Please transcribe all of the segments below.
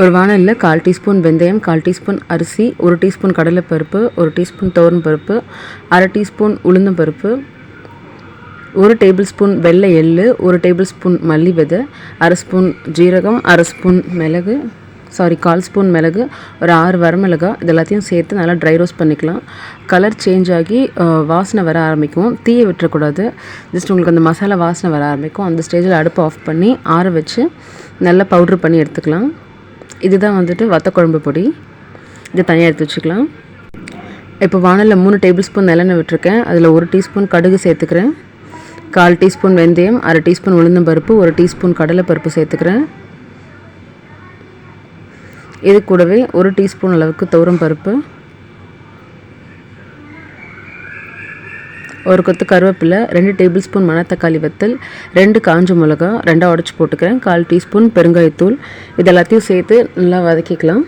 ஒரு வானலில் கால் டீஸ்பூன் வெந்தயம் கால் டீஸ்பூன் அரிசி ஒரு டீஸ்பூன் கடலைப்பருப்பு ஒரு டீஸ்பூன் துவரம் பருப்பு அரை டீஸ்பூன் உளுந்தம் பருப்பு ஒரு டேபிள் ஸ்பூன் வெள்ளை எள்ளு ஒரு டேபிள் ஸ்பூன் மல்லி விதை அரை ஸ்பூன் ஜீரகம் அரை ஸ்பூன் மிளகு சாரி கால் ஸ்பூன் மிளகு ஒரு ஆறு வரமிளகா இது எல்லாத்தையும் சேர்த்து நல்லா ட்ரை ரோஸ்ட் பண்ணிக்கலாம். கலர் சேஞ்ச் ஆகி வாசனை வர ஆரம்பிக்கும். தீயை விட்டுறக்கூடாது. ஜஸ்ட் உங்களுக்கு அந்த மசாலா வாசனை வர ஆரம்பிக்கும். அந்த ஸ்டேஜில் அடுப்பை ஆஃப் பண்ணி ஆற வச்சு நல்லா பவுட்ரு பண்ணி எடுத்துக்கலாம். இதுதான் வந்துட்டு வத்த குழம்பு பொடி. இதை தனியாக எடுத்து வச்சுக்கலாம். இப்போ வானலில் மூணு டேபிள் ஸ்பூன் நல்லெண்ணெய் விட்டுருக்கேன். அதில் ஒரு டீஸ்பூன் கடுகு சேர்த்துக்கிறேன். கால் டீஸ்பூன் வெந்தயம் அரை டீஸ்பூன் உளுந்தம்பருப்பு ஒரு டீஸ்பூன் கடலைப்பருப்பு சேர்த்துக்கிறேன். இது கூடவே ஒரு டீஸ்பூன் அளவுக்கு துவரம் பருப்பு. ஒரு கொத்து கருவேப்பிலை ரெண்டு டேபிள் ஸ்பூன் மணத்தக்காளி வத்தல் ரெண்டு காஞ்ச மிளகா ரெண்டாக உடச்சி போட்டுக்கிறேன். கால் டீஸ்பூன் பெருங்காயத்தூள். இது எல்லாத்தையும் சேர்த்து நல்லா வதக்கிக்கலாம்.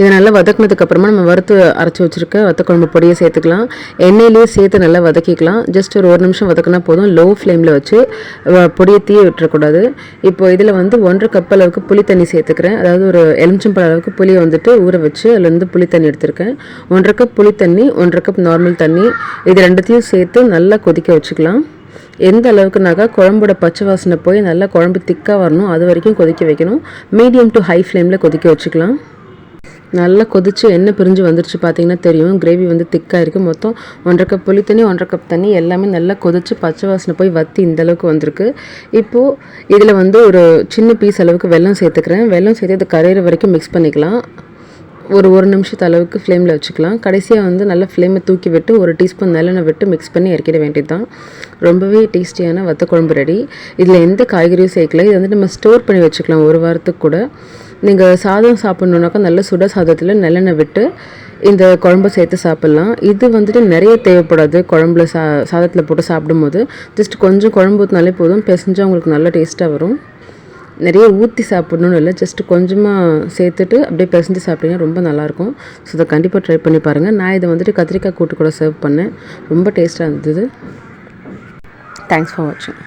இதை நல்லா வதக்குனதுக்கு அப்புறமா நம்ம வறுத்து அரைச்சி வச்சுருக்க வத்தக்குழம்பு பொடியை சேர்த்துக்கலாம். எண்ணெயிலேயே சேர்த்து நல்லா வதக்கிக்கலாம். ஜஸ்ட் ஒரு ஒரு நிமிஷம் வதக்கினா போதும். லோ ஃப்ளேமில் வச்சு பொடியை தீய விட்டுறக்கூடாது. இப்போ இதில் வந்து ஒன்றரை கப் அளவுக்கு புளி தண்ணி சேர்த்துக்கிறேன். அதாவது ஒரு எலுமிச்சம்பழ அளவுக்கு புளியை வந்துட்டு ஊற வச்சு அதுலேருந்து புளி தண்ணி எடுத்திருக்கேன். ஒன்றரை கப் புளி தண்ணி ஒன்றரை கப் நார்மல் தண்ணி இது ரெண்டுத்தையும் சேர்த்து நல்லா கொதிக்க வச்சுக்கலாம். எந்த அளவுக்குனாக்கா குழம்போட பச்சை வாசனை போய் நல்லா குழம்பு திக்காக வரணும் அது வரைக்கும் கொதிக்க வைக்கணும். மீடியம் டு ஹை ஃப்ளேமில் கொதிக்க வச்சுக்கலாம். நல்லா கொதித்து எண்ணெய் பிரிஞ்சு வந்துருச்சு பார்த்தீங்கன்னா தெரியும். கிரேவி வந்து திக்காக இருக்குது மொத்தம் ஒன்றரை கப் புளி தண்ணி ஒன்றரை கப் தண்ணி எல்லாமே நல்லா கொதித்து பச்சை வாசனை போய் வத்தி இந்தளவுக்கு வந்திருக்கு. இப்போது இதில் வந்து ஒரு சின்ன பீஸ் அளவுக்கு வெள்ளம் சேர்த்துக்கிறேன். வெள்ளம் சேர்த்து அது கரையிற வரைக்கும் மிக்ஸ் பண்ணிக்கலாம். ஒரு ஒரு நிமிஷத்து அளவுக்கு ஃப்ளேமில் வச்சுக்கலாம். கடைசியாக வந்து நல்லா ஃப்ளேமை தூக்கி விட்டு ஒரு டீஸ்பூன் நல்லெண்ணெய் விட்டு மிக்ஸ் பண்ணி இறக்கிட வேண்டியது தான் ரொம்பவே டேஸ்டியான வத்த குழம்பு ரெடி இதில் எந்த காய்கறியும் சேர்க்கல. இது வந்து நம்ம ஸ்டோர் பண்ணி வச்சுக்கலாம் ஒரு வாரத்துக்கு கூட. நீங்கள் சாதம் சாப்பிட்ணுன்னாக்கா நல்ல சுட சாதத்தில் நல்லெண்ணெய் விட்டு இந்த குழம்பு சேர்த்து சாப்பிட்லாம். இது வந்துட்டு நிறைய தேவைப்படாது. குழம்புல சா சாதத்தில் போட்டு சாப்பிடும்போது. ஜஸ்ட் கொஞ்சம் குழம்பு ஊற்றினாலே போதும். பெசஞ்சால் உங்களுக்கு நல்ல டேஸ்ட்டாக வரும். நிறைய ஊற்றி சாப்பிட்ணுன்னு இல்லை ஜஸ்ட்டு கொஞ்சமாக சேர்த்துட்டு அப்படியே பிசைஞ்சு சாப்பிட்டீங்கன்னா ரொம்ப நல்லாயிருக்கும். ஸோ இதை கண்டிப்பாக ட்ரை பண்ணி பாருங்கள் நான் இதை வந்துட்டு கத்திரிக்காய் கூட்டு கூட சர்வ் பண்ணேன். ரொம்ப டேஸ்ட்டாக இருந்தது. தேங்க்ஸ் ஃபார் வாட்சிங்